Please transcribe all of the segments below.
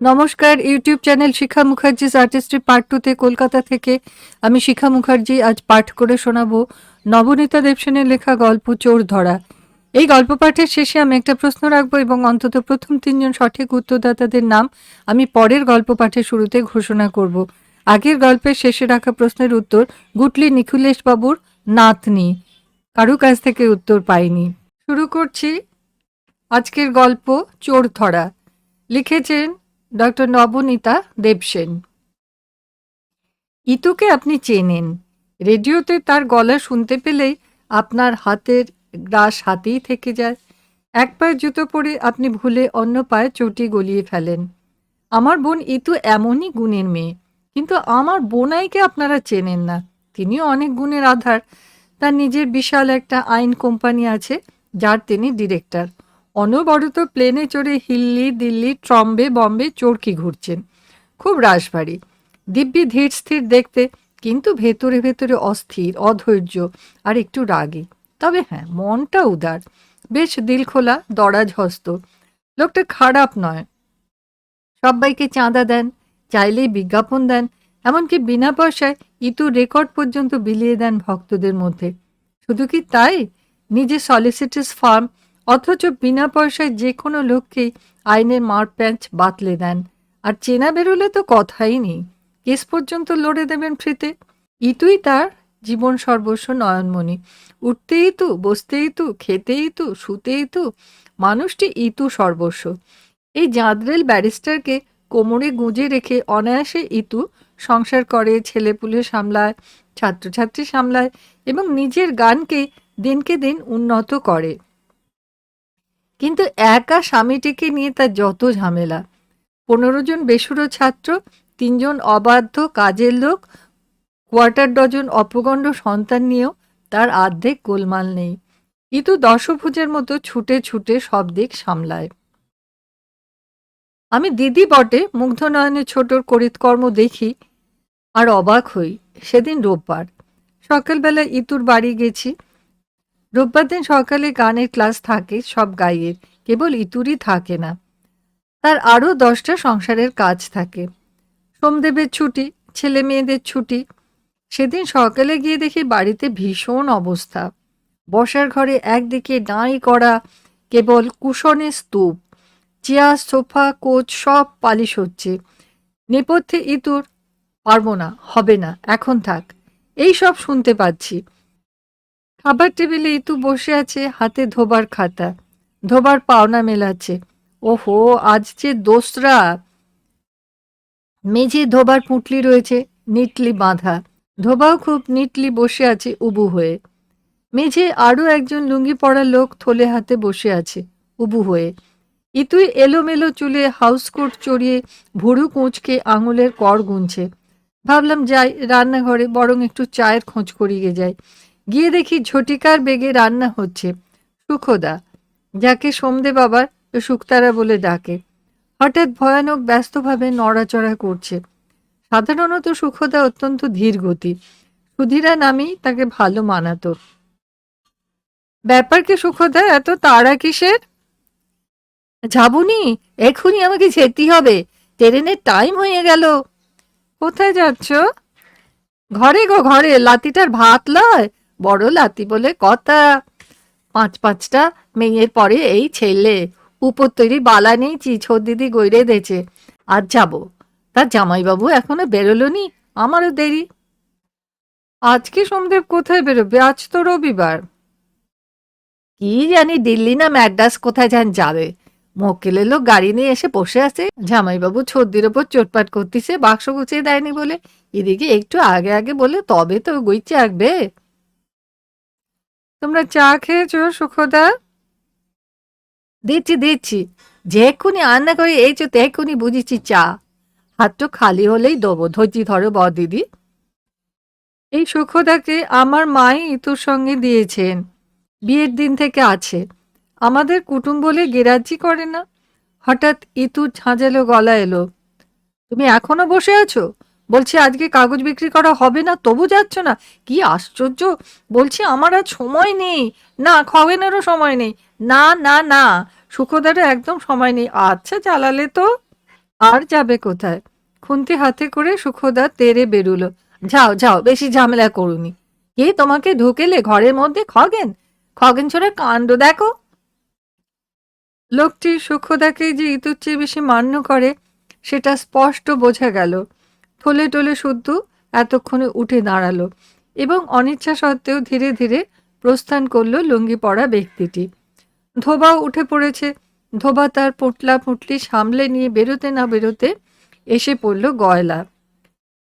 নমস্কার, YouTube channel Shikha Mukherjee's artistry part টুতে কলকাতা থেকে আমি শিখা মুখার্জি। আজ পাঠ করে শোনাবো নবনীতা দেবসেনের লেখা গল্প চোর ধরা। এই গল্প পাঠের শেষে আমি একটা প্রশ্ন রাখব এবং অন্তত প্রথম তিনজন সঠিক উত্তরদাতাদের নাম আমি পরের গল্প পাঠের শুরুতে ঘোষণা করব। আগের গল্পের শেষে রাখা প্রশ্নের উত্তর গুটলি নিখিলেশ বাবুর নাতনি। কারু কাছ থেকে উত্তর পাইনি। শুরু করছি আজকের গল্প চোর ধরা। লিখেছেন ডক্টর নবনীতা দেবসেন ইতুকে আপনি চেনেন। রেডিওতে তার গলা শুনতে পেলেই আপনার হাতের গ্রাস হাতেই থেকে যায়। এক পায়ে জুতো পরে আপনি ভুলে অন্য পায়ে চটি গলিয়ে ফেলেন। আমার বোন ইতু এমনই গুণের মেয়ে, কিন্তু আমার বোনাইকে আপনারা চেনেন না। তিনিও অনেক গুণের আধার। তার নিজের বিশাল একটা আইন কোম্পানি আছে, যার তিনি ডিরেক্টর। অনবরত প্লেনে চড়ে হিল্লি, দিল্লি, ট্রম্বে, বম্বে, চরকি ঘুরছেন। খুব রাশভারী দিব্যি ধীর স্থির দেখতে, কিন্তু ভেতরে ভেতরে অস্থির, অধৈর্য, আর একটু রাগী। তবে হ্যাঁ মনটা উদার। বেশ দিলখোলা দরাজ হস্ত লোকটা খারাপ নয়। সবাইকে চাঁদা দেন, চাইলেই বিজ্ঞাপন দেন, এমনকি বিনা পয়সায় ইতু রেকর্ড পর্যন্ত বিলিয়ে দেন ভক্তদের মধ্যে। শুধু কি তাই? নিজে সলিসিটাস ফার্ম অথচ বিনা পয়সায় যে কোনো লোককেই আইনের মার প্যাঁচ বাতলে দেন। আর চেনা বেরোলে তো কথাই নেই। কেস পর্যন্ত লড়ে দেবেন ফ্রিতে। ইতুই তার জীবন সর্বস্ব নয়নমণি। উঠতেই তু, বসতেই তু, খেতেই তু, শুতেই তু মানুষটি ইতু সর্বস্ব। এই জাঁদরেল ব্যারিস্টারকে কোমরে গুঁজে রেখে অনায়াসে ইতু সংসার করে, ছেলেপুলে সামলায়, ছাত্রছাত্রী সামলায় এবং নিজের গানকে দিনকে দিন উন্নত করে। কিন্তু একা স্বামীটিকে নিয়ে তার যত ঝামেলা। পনেরো জন বেসুরো ছাত্র তিনজন অবাধ্য কাজের লোক, কোয়ার্টার ডজন অপগণ্ড সন্তান নিয়েও তার আর্ধেক গোলমাল নেই। ইতু দশভুজের মতো ছুটে ছুটে সব দিক সামলায়। আমি দিদি বটে, মুগ্ধ নয়নে ছোটর করিতকর্ম দেখি আর অবাক হই। সেদিন রোববার। সকালবেলা ইতুর বাড়ি গেছি। রোববার দিন সকালে গানের ক্লাস থাকে, সব গাইয়ের কেবল ইতুরই থাকে না। তার আরও দশটা সংসারের কাজ থাকে। সোমদেবের ছুটি, ছেলে মেয়েদের ছুটি। সেদিন সকালে গিয়ে দেখি বাড়িতে ভীষণ অবস্থা। বসার ঘরে একদিকে ডাঁই করা, কেবল কুশনের স্তূপ। চেয়ার, সোফা, কোচ সব পালিশ হচ্ছে। নেপথ্যে ইতুর পারব না, হবে না, এখন থাক। এই সব শুনতে পাচ্ছি। খাবার টেবিলে ইতু বসে আছে, হাতে ধোবার খাতা। ধোবার পাওনা মেলাচ্ছে। ওহো, আজ যে দোসরা। মেঝে ধোবার পুঁটলি রয়েছে, নিটলি বাঁধা। ধোবাও খুব নিটলি বসে আছে উবু হয়ে। মেঝে আরও একজন লুঙ্গি পরা লোক থলে হাতে বসে আছে উবু হয়ে। ইতুই এলোমেলো চুলে হাউস হাউসকোট চড়িয়ে ভুরু কুঁচকে আঙুলের কর গুনছে। ভাবলাম যাই, রান্নাঘরে বরং একটু চায়ের খোঁজ করিয়ে যাই। গিয়ে দেখি ঝটিকার বেগে রান্না হচ্ছে। সুখদা, যাকে সোমদে বাবার শুক্তারা বলে ডাকে, হঠাৎ ভয়ানক ব্যস্তভাবে নড়াচড়া করছে। সাধারণত সুখদা অত্যন্ত ধীর গতি। সুধীরা নামেই তাকে ভালো মানাতো। ব্যাপার কি সুখদা, এত তাড়া কিসের? যাবুনি এখনই আমাকে যেতেই হবে। ট্রেনের টাইম হয়ে গেল। কোথায় যাচ্ছ? ঘরে গো, ঘরে, লাতিটার ভাত লয়। বড় লাতি বলে কথা। পাঁচ পাঁচটা মেয়ের পরে এই ছেলে উপর তৈরি বালা নেই চিছোর দিদি গৈরে দেছে আজ যাব। তার জামাইবাবু এখনও বেরোলো নি? আমারও দেরি। আজকে সোমদেব কোথায় বেরোবে? আজ তো রবিবার। কি জানি দিল্লি না ম্যাড্রাস কোথায় যান যাবে। মক্কেলের লোক গাড়ি নিয়ে এসে বসে আছে। জামাইবাবু ছর্দির ওপর চোটপাট করতেছে, বাক্স গুছিয়ে দেয়নি বলে। এদিকে একটু আগে আগে বলে, তবে তো গইচে আঁকবে। তোমরা চা খেয়েছো সুখদা? দিচ্ছি দিচ্ছি। যে এক্ষুনি রান্না করে এই তো এক্ষুনি বুঝেছি চা। হাতটা খালি হলেই দেবো। ধৈর্য ধরো ব দিদি। এই সুখদাকে আমার মাই ইতুর সঙ্গে দিয়েছেন। বিয়ের দিন থেকে আছে। আমাদের কুটুম বলে গেরাজি করে না। হঠাৎ ইতু ঝাঁঝালো গলা এলো। তুমি এখনও বসে আছো? বলছি, আজকে কাগজ বিক্রি করা হবে না, তবু যাচ্ছ না? কি আশ্চর্য, বলছি, আমার আর সময় নেই। না, খগেনেরও সময় নেই। না না না সুখদারও একদম সময় নেই। আচ্ছা চালালে তো? আর যাবে কোথায়? খুন্তি হাতে করে সুখদা তেরে বেরুলো। যাও যাও, বেশি ঝামেলা করুনি। কে তোমাকে ঢুকেলে ঘরের মধ্যে? খগেন? খগেন ছোড়া কাণ্ড দেখো। লোকটি সুখদাকে যে ইতুর চেয়ে বেশি মান্য করে, সেটা স্পষ্ট বোঝা গেল। থলে টলে শুদ্ধ এতক্ষণে উঠে দাঁড়াল এবং অনিচ্ছা সত্ত্বেও ধীরে ধীরে প্রস্থান করল লুঙ্গি পরা ব্যক্তিটি। ধোবাও উঠে পড়েছে। ধোবা তার পুটলা পুটলি সামলে নিয়ে বেরোতে না বেরোতে এসে পড়ল গয়লা।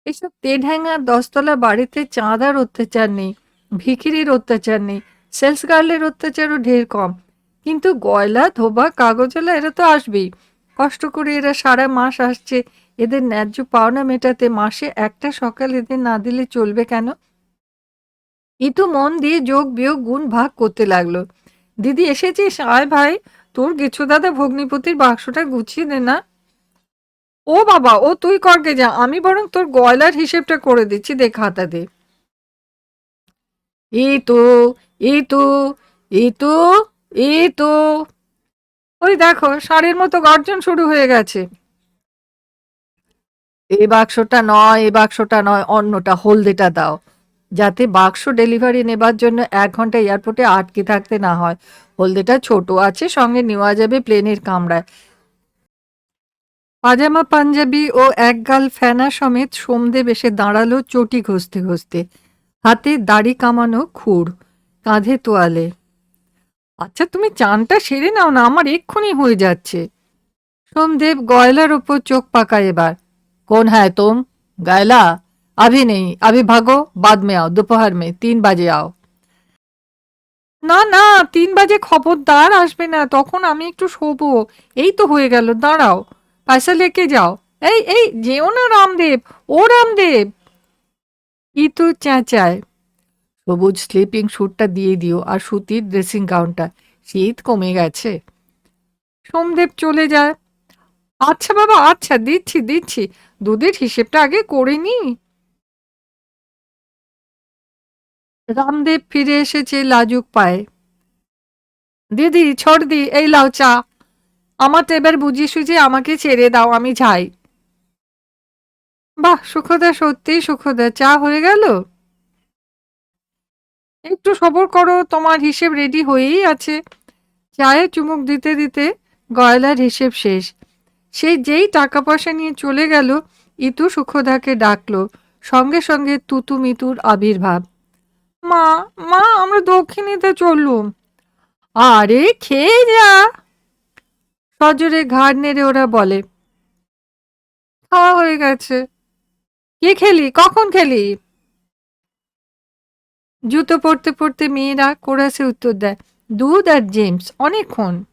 এসব তেঢ্যাঙা দশতলা বাড়িতে চাঁদার অত্যাচার নেই, ভিখিরির অত্যাচার নেই সেলস গার্লের অত্যাচারও ঢের কম। কিন্তু গয়লা, ধোবা, কাগজলা এরা তো আসবেই। কষ্ট করে এরা সারা মাস আসছে এদের ন্যায্য পাওনা মেটাতে মাসে একটা সকাল এদের না দিলে চলবে কেন? ইতু মন দিয়ে যোগ বিয়োগ গুণ ভাগ করতে লাগল। দিদি এসেছিস? আয় ভাই, তোর গেছো দাদা ভগ্নিপতির বাক্সটা গুছিয়ে দে না। ও বাবা, ও তুই করকে যা, আমি বরং তোর গয়লার হিসেবটা করে দিচ্ছি দে খাতা দে। এই তো এই তো এই তো এই তো। ওই দেখো, ষাঁড়ের মতো গর্জন শুরু হয়ে গেছে। এই বাক্সটা নয় এই বাক্সটা নয়, অন্যটা, হলদেটা দাও। যাতে বাক্স ডেলিভারি নেবার জন্য এক ঘণ্টা এয়ারপোর্টে আটকে থাকতে না হয়। হলদেটা ছোট আছে, সঙ্গে নেওয়া যাবে প্লেনের কামরায়। পাজামা, পাঞ্জাবি ও একগাল ফেনা সমেত সোমদেব এসে দাঁড়াল চটি ঘষতে ঘষতে। হাতে দাড়ি কামানো খুর, কাঁধে তোয়ালে। আচ্ছা তুমি চানটা সেরে নাও না, আমার এক্ষুনি হয়ে যাচ্ছে। সোমদেব গয়লার ওপর চোখ পাকায় এবার। কোন হ্যায় তুম গায়লা अभी नहीं अभी भागो बाद में आओ दोपहर में तीन बजे आओ না না তিন বাজে খবরদার আসবে না তখন আমি একটু শোবো এই তো হয়ে গেল দাঁড়াও পয়সা লেকে যাও এই এই যেও না রামদেব ও রামদেব ইতু চেঁচায় সবুজ স্লিপিং স্যুটটা দিয়ে দিও আর সুতির ড্রেসিং গাউনটা শীত কমে গেছে সোমদেব চলে যায় আচ্ছা বাবা আচ্ছা দিচ্ছি দিচ্ছি। দুধের হিসেবটা আগে করে নি। রামদেব ফিরে এসেছে লাজুক পায়ে। দিদি ছড় দি, এই লাও চা। আমার তো এবার বুঝিয়ে সুঝিয়ে আমাকে ছেড়ে দাও, আমি যাই। বাহ, সুখদা সত্যিই সুখদা। চা হয়ে গেল? একটু সবর করো, তোমার হিসেব রেডি হয়েই আছে। চায়ে চুমুক দিতে দিতে গয়লার হিসেব শেষ। সে যেই টাকা পয়সা নিয়ে চলে গেল, ইতু সুখদাকে ডাকলো, সঙ্গে সঙ্গে তুতু মিতুর আবির্ভাব। মা মা, আমরা দক্ষিণীতে চললুম। আরে, খেয়ে যা। সজোরে ঘাড় নেড়ে ওরা বলে, খাওয়া হয়ে গেছে। কে খেলি? কখন খেলি? জুতো পড়তে পড়তে মেয়েরা কোরাসে উত্তর দেয়, দুধ আর জেমস, অনেকক্ষণ।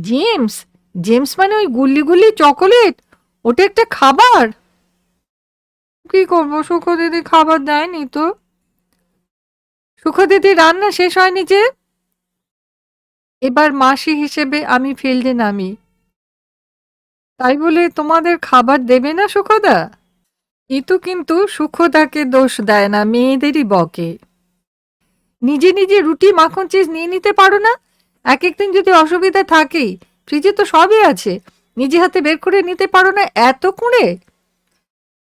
জেমস? জেমস মানে ওই গুল্লি গুল্লি চকোলেট? ওটা একটা খাবার? কি করব? সুখ দিদি খাবার দেয়নি তো। সুখ দিদি রান্না শেষ হয়নি যে? এবার মাসি হিসেবে আমি ফিল্ডে নামি। তাই বলে তোমাদের খাবার দেবে না সুখদা? ইতু কিন্তু সুখদাকে দোষ দেয় না, মেয়েদেরই বকে। নিজে নিজে রুটি, মাখন, চিজ নিয়ে নিতে পারো না? এক একদিন যদি অসুবিধা থাকেই ফ্রিজে তো সবই আছে। নিজে হাতে বের করে নিতে পারো না এত কুঁড়ে।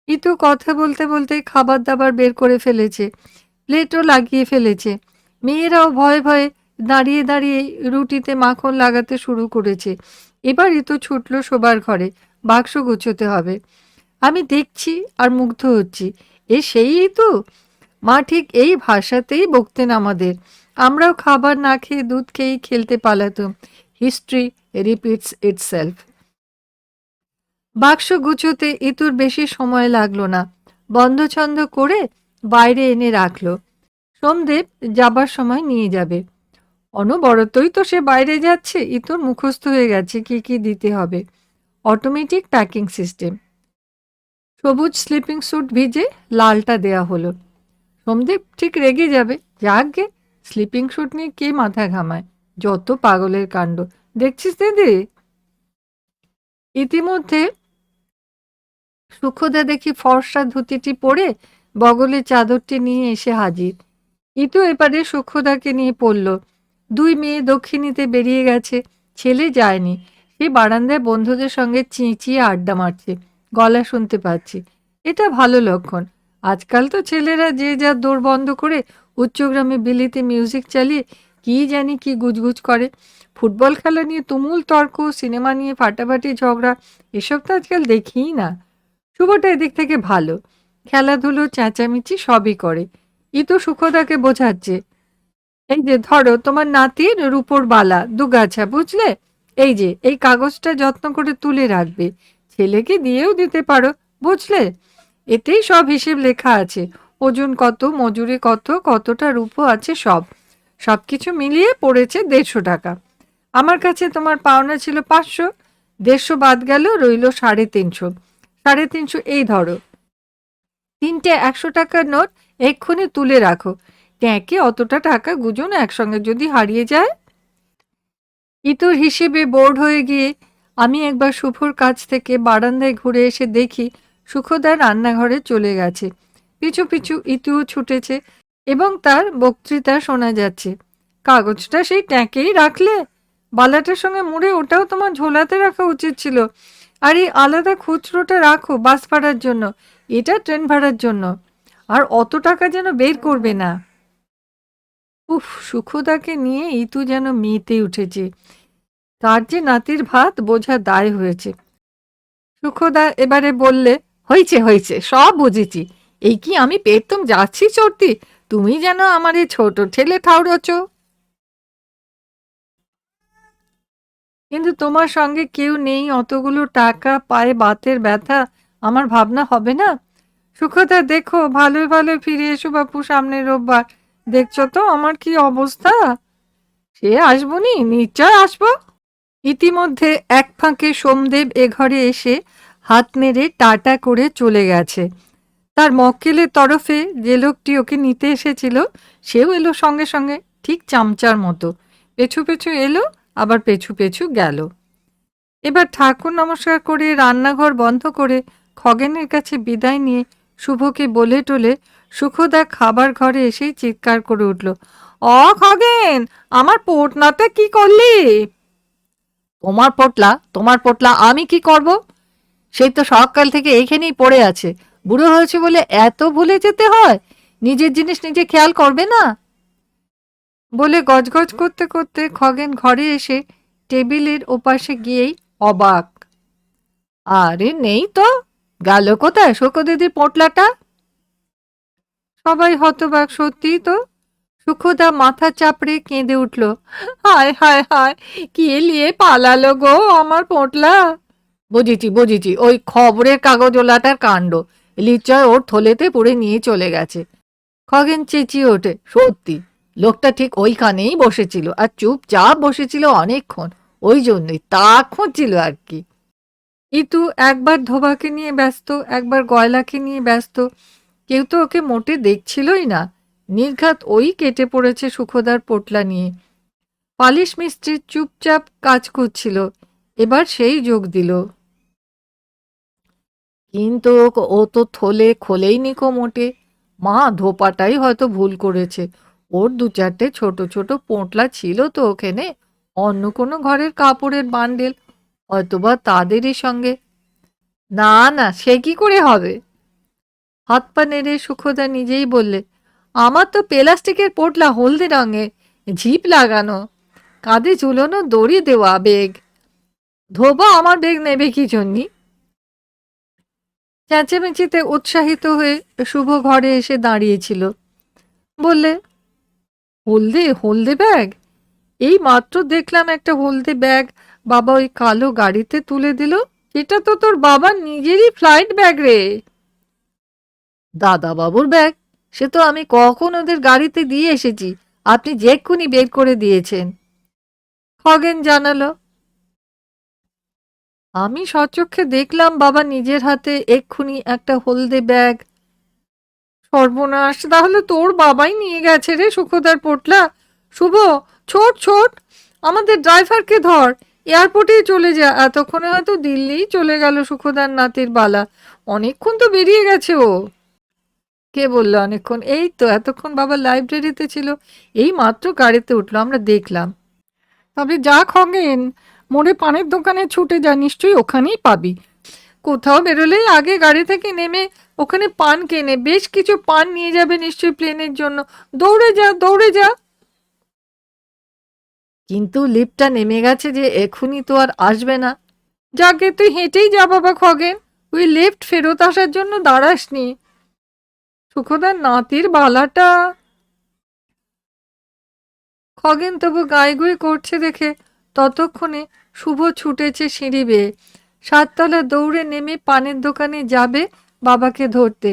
ইতু কথা বলতে বলতে খাবার দাবার বের করে ফেলেছে, প্লেটও লাগিয়ে ফেলেছে। মেয়েরাও ভয়ে ভয়ে দাঁড়িয়ে দাঁড়িয়ে রুটিতে মাখন লাগাতে শুরু করেছে। এবার তো ছুটলো শোবার ঘরে, বাক্স গুছোতে হবে। আমি দেখছি আর মুগ্ধ হচ্ছি। এ সেই তো মা ঠিক এই ভাষাতেই বকতেন আমাদের। আমরাও খাবার না খেয়ে দুধ খেয়েই খেলতে পালাতাম। হিস্ট্রি রিপিটস ইটসেলফ বাক্স গুছোতে ইতুর বেশি সময় লাগল না। বন্ধ ছন্দ করে বাইরে এনে রাখল। সোমদেব যাবার সময় নিয়ে যাবে। অনবরতই তো সে বাইরে যাচ্ছে ইতুর মুখস্থ হয়ে গেছে, কি কি দিতে হবে? অটোমেটিক প্যাকিং সিস্টেম সবুজ স্লিপিং স্যুট ভিজে লালটা দেয়া হলো। সোমদেব ঠিক রেগে যাবে। যাকগে স্লিপিং স্যুট নিয়ে কে মাথা ঘামায়? যত পাগলের কাণ্ড। দেখছিস দিদি? ইতিমধ্যে সুখদা দেখি ফর্সা ধুতিটি পরে বগলে চাদরটি নিয়ে এসে হাজির। ইতু এপারে সুক্ষদাকে নিয়ে পড়ল। দুই মেয়ে দক্ষিণীতে বেরিয়ে গেছে, ছেলে যায়নি। সে বারান্দায় বন্ধুদের সঙ্গে চিঁচিয়ে আড্ডা মারছে, গলা শুনতে পাচ্ছি। এটা ভালো লক্ষণ। আজকাল তো ছেলেরা যে যা দৌড় বন্ধ করে উচ্চগ্রামে বিলিতে মিউজিক চালিয়ে কি জানি কি গুজগুজ করে। ফুটবল খেলা নিয়ে তুমুল তর্ক, সিনেমা নিয়ে ফাটাফাটি ঝগড়া, এসব তো আজকাল দেখিই না। শুভটা এদিক থেকে ভালো। খেলাধুলো, চেঁচামেচি সবই করে। ই তো সুখদাকে বোঝাচ্ছে। এই যে ধরো, তোমার নাতির রূপোর বালা, দুগাছা, বুঝলে? এই যে, এই কাগজটা যত্ন করে তুলে রাখবে। ছেলেকে দিয়েও দিতে পারো, বুঝলে? এতেই সব হিসেব লেখা আছে। ওজন কত, মজুরি কত, কতটা রূপো আছে সব। সব কিছু মিলিয়ে পড়েছে দেড়শো টাকা। আমার কাছে তোমার পাওনা ছিল পাঁচশো, দেড়শো বাদ গেল, রইল সাড়ে তিনশো। সাড়ে তিনশো এই ধরো। তিনটে একশো টাকার নোট এক্ষুনি তুলে রাখো। ট্যাঁকে অতটা টাকা গুজুন একসঙ্গে যদি হারিয়ে যায়? ইতুর হিসেবে বোর্ড হয়ে গিয়ে আমি একবার শুভর কাছ থেকে বারান্দায় ঘুরে এসে দেখি সুখদার রান্নাঘরে চলে গেছে। পিছু পিছু ইতুও ছুটেছে। এবং তার বক্তৃতা শোনা যাচ্ছে। কাগজটা সেই ট্যাঁকেই রাখলে? বালাটার সঙ্গে মুড়ে ওটাও তোমার ঝোলাতে রাখা উচিত ছিল। আর এই আলাদা খুচরোটা রাখো বাস ভাড়ার জন্য। এটা ট্রেন ভাড়ার জন্য। আর অত টাকা যেন বের করবে না। উফ, সুখদাকে নিয়ে ইতু যেন মেতে উঠেছে। তার যে নাতির ভাত বোঝা দায় হয়েছে। সুখদা এবারে বললে, হয়েছে হয়েছে, সব বুঝেছি। এই কি আমি পেতম যাচ্ছি, চড়তি? তুমি যেন আমার এই ছোট ঠেলে ঠাউরছ কিন্তু তোমার সঙ্গে কেউ নেই, অতগুলো টাকা, পায়ে বাতের ব্যথা, আমার ভাবনা হবে না? সুখদা দেখো ভালোই ভালো ফিরে এসো বাপু সামনের রোববার। দেখছ তো আমার কি অবস্থা? সে আসব নি? নিশ্চয় আসব। ইতিমধ্যে এক ফাঁকে সোমদেব এ ঘরে এসে হাত নেড়ে টাটা করে চলে গেছে। তার মক্কেলের তরফে যে লোকটি ওকে নিতে এসেছিল, সেও এলো সঙ্গে সঙ্গে, ঠিক চামচার মতো। পেছু পেছু এলো, আবার পেছু পেছু গেল। এবার ঠাকুর নমস্কার করে রান্নাঘর বন্ধ করে খগেনের কাছে বিদায় নিয়ে শুভকে বলে টলে সুখদা খাবার ঘরে এসেই চিৎকার করে উঠল, অ খগেন, আমার পোটনাতে কি করলি? তোমার পোটলা তোমার পোটলা আমি কি করব? সেই তো সকাল থেকে এইখানেই পড়ে আছে। বুড়ো হয়েছে বলে এত ভুলে যেতে হয়? নিজের জিনিস নিজে খেয়াল করবে না? বলে গজগজ করতে করতে খগেন ঘরে এসে টেবিলের ওপাশে গিয়েই অবাক। আরে নেই তো, গেল কোথায় শোকদিদির পোটলাটা? সবাই হতবাক সত্যিই তো, সুখদা মাথা চাপড়ে কেঁদে উঠল। হায় হায় হায়, কে লিয়ে পালালো গো আমার পোটলা? বুঝেছি বুঝেছি, ওই খবরের কাগজ ওলাটার কাণ্ড। লিচয় ওর থলেতে পড়ে নিয়ে চলে গেছে। খগেন চেঁচিয়ে ওঠে, সত্যি, লোকটা ঠিক ওইখানেই বসেছিল আর চুপচাপ বসেছিল অনেকক্ষণ, ওই জন্যই তা খুঁজছিল আর কি। ইতু একবার ধোবাকে নিয়ে ব্যস্ত, একবার গয়লাকে নিয়ে ব্যস্ত, কেউ তো ওকে মোটে দেখছিলই না। নির্ঘাত ওই কেটে পড়েছে সুখদার পোটলা নিয়ে। পালিশ মিস্ত্রি চুপচাপ কাজ করছিল, এবার সেই যোগ দিল। কিন্তু ও তো থলে খোলেই নিকো মোটে। মা, ধোপাটাই হয়তো ভুল করেছে। ওর দু চারটে ছোট ছোট পোঁটলা ছিল তো ওখানে। অন্য কোনো ঘরের কাপড়ের বান্ডেল। হয়তোবা তাদেরই সঙ্গে। না না, সে কি করে হবে? হাত পা নেড়ে সুখদা নিজেই বললে, আমার তো প্লাস্টিকের পোটলা হলদে রঙের ঝিপ লাগানো। কাঁধে ঝুলোনো দড়ি দেওয়া বেগ। ধোবা আমার বেগ নেবে কি জন্যি? চেঁচেমেচিতে উৎসাহিত হয়ে শুভ ঘরে এসে দাঁড়িয়েছিল। বললে, হলদে হলদে ব্যাগ? এই মাত্র দেখলাম একটা হলদে ব্যাগ বাবা ওই কালো গাড়িতে তুলে দিল। এটা তো তোর বাবার নিজেরই ফ্লাইট ব্যাগ রে। দাদা বাবুর ব্যাগ? সে তো আমি কখন ওদের গাড়িতে দিয়ে এসেছি। আপনি যেক্ষুনি বের করে দিয়েছেন। খগেন জানালো আমি সচক্ষে দেখলাম বাবা নিজের হাতে এক্ষুনি একটা হলদে ব্যাগ। সর্বনাশ, তাহলে তোর বাবাই নিয়ে গেছে রে সুখদার পোটলা। শুভ, ছোট ছোট, আমাদের ড্রাইভারকে ধর। এয়ারপোর্টেই চলে যা। এতক্ষণে হয়তো দিল্লিই চলে গেল সুখদার নাতির বালা। অনেকক্ষণ তো বেরিয়ে গেছে ও। কে বলল অনেকক্ষণ? এই তো, এতক্ষণ বাবা লাইব্রেরিতে ছিল। এই মাত্র গাড়িতে উঠল, আমরা দেখলাম। তবে যা খগেন মোড়ে পানের দোকানে ছুটে যা, নিশ্চয়ই ওখানেই পাবি। কোথাও বেরোলেই আগে গাড়ি থেকে নেমে ওখানে পান কেনে। বেশ কিছু পান নিয়ে যাবে নিশ্চয়ই প্লেনের জন্য। দৌড়ে যা দৌড়ে যা। কিন্তু লিফটটা নেমে গেছে যে এখনই তো আর আসবে না। যাকে তুই হেঁটেই যা বাবা খগেন। ওই লিফট ফেরত আসার জন্য দাঁড়াসনি। সুখদার নাতির বালাটা। খগেন তবু গায়ে গুয়ে করছে দেখে। ততক্ষণে শুভ ছুটেছে সিঁড়ি বেয়ে। সাততলা দৌড়ে নেমে পানের দোকানে যাবে বাবাকে ধরতে।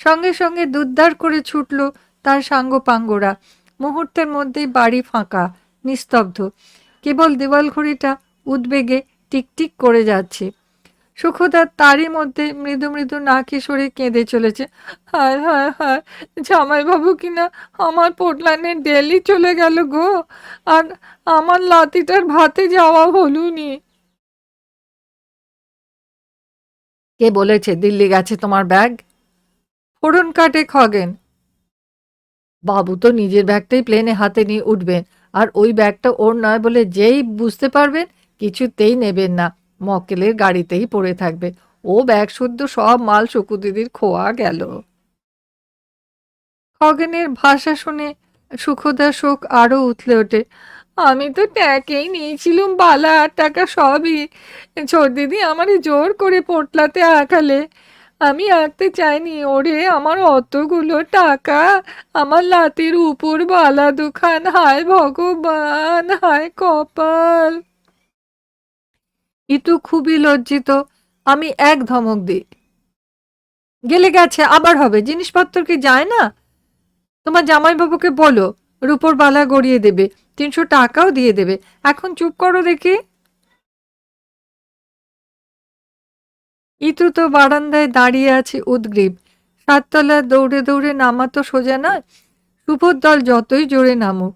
সঙ্গে সঙ্গে দুদ্দার করে ছুটল তার সাঙ্গ পাঙ্গরা মুহূর্তের মধ্যেই বাড়ি ফাঁকা, নিস্তব্ধ। কেবল দেওয়াল ঘড়িটা উদ্বেগে টিকটিক করে যাচ্ছে। সুখদার তারই মধ্যে মৃদু মৃদু নাকি সরে কেঁদে চলেছে। হায় হায় হায়, জামাইবাবু কিনা আমার পোটলানে ডেলি চলে গেল গো। আর আমার লাতিটার ভাতে যাওয়া হলুনি। কে বলেছে দিল্লি গেছে তোমার ব্যাগ? ফোড়ন কাটে খগেন। বাবু তো নিজের ব্যাগটাই প্লেনে হাতে নিয়ে উঠবেন, আর ওই ব্যাগটা ওর নয় বলে যেই বুঝতে পারবেন কিছুতেই নেবেন না। মক্কেলের গাড়িতেই পড়ে থাকবে। ও ব্যাগ শুদ্ধ সব মাল শুকু দিদির খোয়া গেল। খগেনের ভাষা শুনে সুখদা শোক আরও উথলে ওঠে। আমি তো ট্যাকেই নিয়েছিলুম বালা আর টাকা সবই। ছোট দিদি আমারে জোর করে পোটলাতে আঁকালে আমি আঁকতে চাইনি, ওরে আমার অতগুলো টাকা। আমার লাতির উপর বালা দুখান, হায় ভগবান, হায় কপাল। ইতু খুবই লজ্জিত। আমি এক ধমক দিই। গেলে গেছে, আবার হবে। জিনিসপত্র কি যায় না? তোমার জামাইবাবুকে বলো, রূপোর বালা গড়িয়ে দেবে, তিনশো টাকাও দিয়ে দেবে। এখন চুপ করো দেখি। ইতু তো বারান্দায় দাঁড়িয়ে আছে উদ্গ্রীব। সাততলা দৌড়ে দৌড়ে নামা তো সোজা নয়। শুভর দল যতই জোরে নামুক,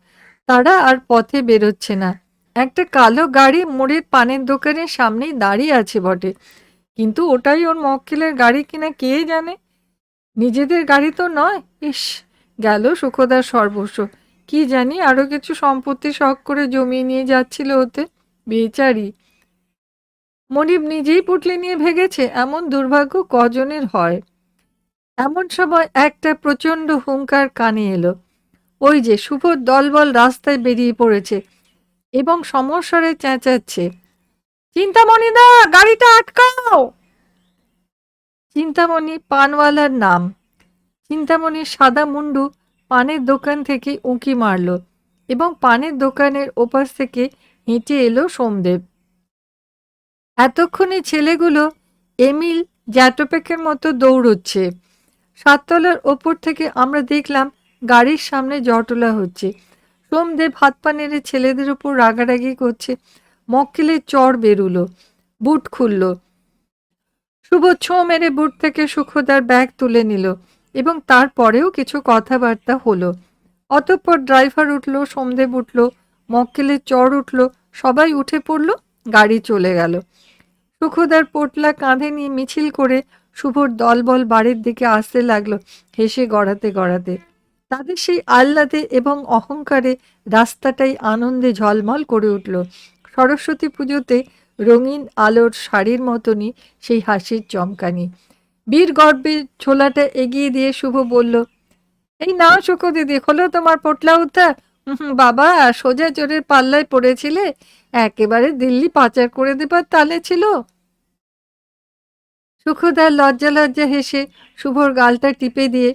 তারা আর পথে বেরোচ্ছে না। একটা কালো গাড়ি মোড়ের পানের দোকানের সামনেই দাঁড়িয়ে আছে বটে। কিন্তু ওটাই ওর মক্কেলের গাড়ি কিনা কে জানে? নিজেদের গাড়ি তো নয়। ইস, গেল সুখদার সর্বস্ব। কি জানি আরও কিছু সম্পত্তি শখ করে জমিয়ে নিয়ে যাচ্ছিল ওতে। বেচারি। মনিব নিজেই পুটলে নিয়ে ভেগেছে, এমন দুর্ভাগ্য কজনের হয়? এমন সময় একটা প্রচণ্ড হুঙ্কার কানে এলো। ওই যে শুভর দলবল রাস্তায় বেরিয়ে পড়েছে। এবং সমস্বরে চেঁচাচ্ছে। চিন্তামণিদা, গাড়িটা আটকাও! চিন্তামণি পানওয়ালার নাম। চিন্তামণির সাদা মুন্ডু পানের দোকান থেকে উঁকি মারল এবং পানের দোকানের ওপাশ থেকে হেঁটে এলো সোমদেব। এতক্ষণে ছেলেগুলো এমিল জ্যাটোপেকের মতো দৌড়চ্ছে। সাততলার ওপর থেকে আমরা দেখলাম গাড়ির সামনে জটলা হচ্ছে। সোমদেব হাত পা নেড়ে ছেলেদের উপর রাগারাগি করছে। মক্কেলের চর বেরুলো, বুট খুলল। শুভ ছো মেরে বুট থেকে সুখদার ব্যাগ তুলে নিল এবং তারপরেও কিছু কথাবার্তা হলো। অতঃপর ড্রাইভার উঠল সোমদেব উঠল, মক্কেলের চর উঠল, সবাই উঠে পড়ল, গাড়ি চলে গেল। সুখদার পোটলা কাঁধে নিয়ে মিছিল করে শুভর দলবল বাড়ির দিকে আসতে লাগল, হেসে গড়াতে গড়াতে। তাদের সেই আহ্লাদে এবং অহংকারে রাস্তাটাই আনন্দে ঝলমল করে উঠল। সরস্বতী পুজোতে রঙিন আলোর শাড়ির মতনই সেই হাসির চমকানি। বীর গর্বে ছোলাটা এগিয়ে দিয়ে শুভ বলল, এই নাও সুখ দিদি, হলো তোমার পোটলা উদ্ধার। বাবা, সোজা চোরের পাল্লায় পড়েছিলে। একেবারে দিল্লি পাচার করে দেবার তালে ছিল। সুখদার লজ্জা লজ্জা হেসে শুভর গালটা টিপে দিয়ে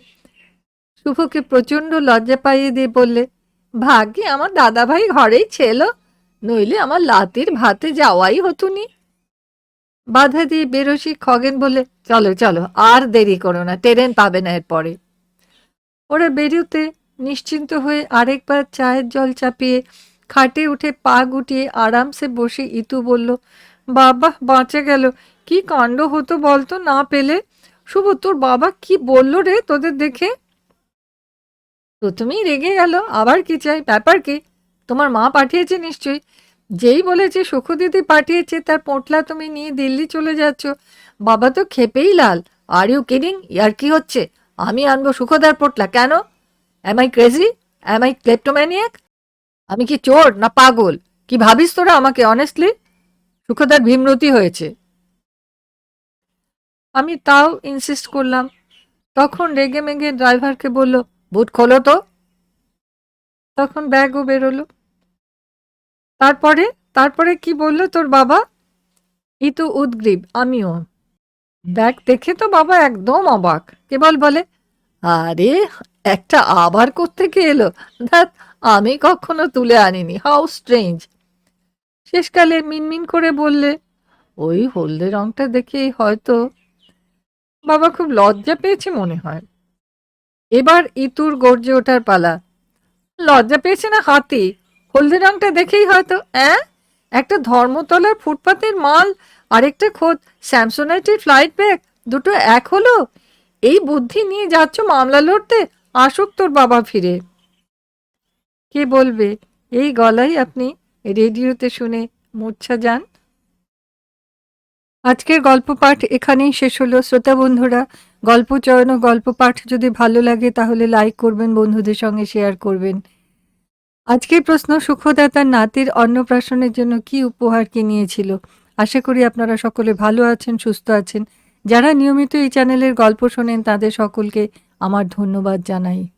শুভকে প্রচণ্ড লজ্জা পাইয়ে দিয়ে বললে, ভাগ্যে আমার দাদাভাই ঘরেই ছিল, নইলে আমার লাতির ভাতে যাওয়াই হতুনি বাধা দিয়ে বেরোসি খগেন বলে চলো চলো, আর দেরি করো না, ট্রেন পাবে না এরপরে। ওরা বেরোতে নিশ্চিন্ত হয়ে আরেকবার চায়ের জল চাপিয়ে খাটে উঠে পা গুটিয়ে আরামসে বসে ইতু বলল, বাবা, বাঁচে গেল, কি কাণ্ড হতো বলতো না পেলে? শুভ, তোর বাবা কি বলল রে তোদের দেখে? প্রথমেই রেগে গেল, আবার কি চাই, ব্যাপার কি? তোমার মা পাঠিয়েছে নিশ্চয়ই। যেই বলেছে সুখদিদি পাঠিয়েছে, তার পোটলা তুমি নিয়ে দিল্লি চলে যাচ্ছ। বাবা তো খেপেই লাল। আর ইউ কিডিং ইয়ার কি হচ্ছে? আমি আনব সুখদার পোটলা কেন? Am I crazy am I kleptomaniac আমি কি চোর না পাগল? কি ভাবিস তোরা আমাকে অনেস্টলি সুখদার ভীমরতি হয়েছে। আমি তাও ইনসিস্ট করলাম। তখন রেগে মেগে ড্রাইভারকে বলল বুট খোলো তো। তখন ব্যাগও বেরোলো। তারপরে তারপরে কি বলল তোর বাবা? ই তো উদ্গ্রীব, আমিও। ব্যাগ দেখে তো বাবা একদম অবাক। কেবল বলে আরে, একটা আবার কোত্থেকে এলো? ধ্যাত আমি কখনো তুলে আনিনি, হাউ স্ট্রেঞ্জ। শেষকালে মিনমিন করে বললে, ওই হলদে রংটা দেখেই হয়তো বাবা খুব লজ্জা পেয়েছে মনে হয়। এবার ইতুর গর্জে ওঠার পালা। লজ্জা পেয়েছে না হাতি? হলদে রংটা দেখেই হয়তো, অ্যাঁ? একটা ধর্মতলার ফুটপাতের মাল, আরেকটা খোদ স্যামসোনাইটের ফ্লাইট ব্যাগ, দুটো এক হলো? এই বুদ্ধি নিয়ে যাচ্ছ মামলা লড়তে, আসুক তোর বাবা ফিরে। কে বলবে? এই গলাই আপনি রেডিওতে শুনে মূর্ছা যান। আজকের গল্প পাঠ এখানেই শেষ হলো। শ্রোতা বন্ধুরা, গল্প চয়ন ও গল্প পাঠ যদি ভালো লাগে, তাহলে লাইক করবেন, বন্ধুদের সঙ্গে শেয়ার করবেন। আজকের প্রশ্ন, সুখদাতার নাতির অন্নপ্রাশনের জন্য কি উপহার কি নিয়েছিল আশা করি আপনারা সকলে ভালো আছেন, সুস্থ আছেন। যারা নিয়মিত এই চ্যানেলের গল্প শোনেন, তাদের সকলকে আমার ধন্যবাদ জানাই।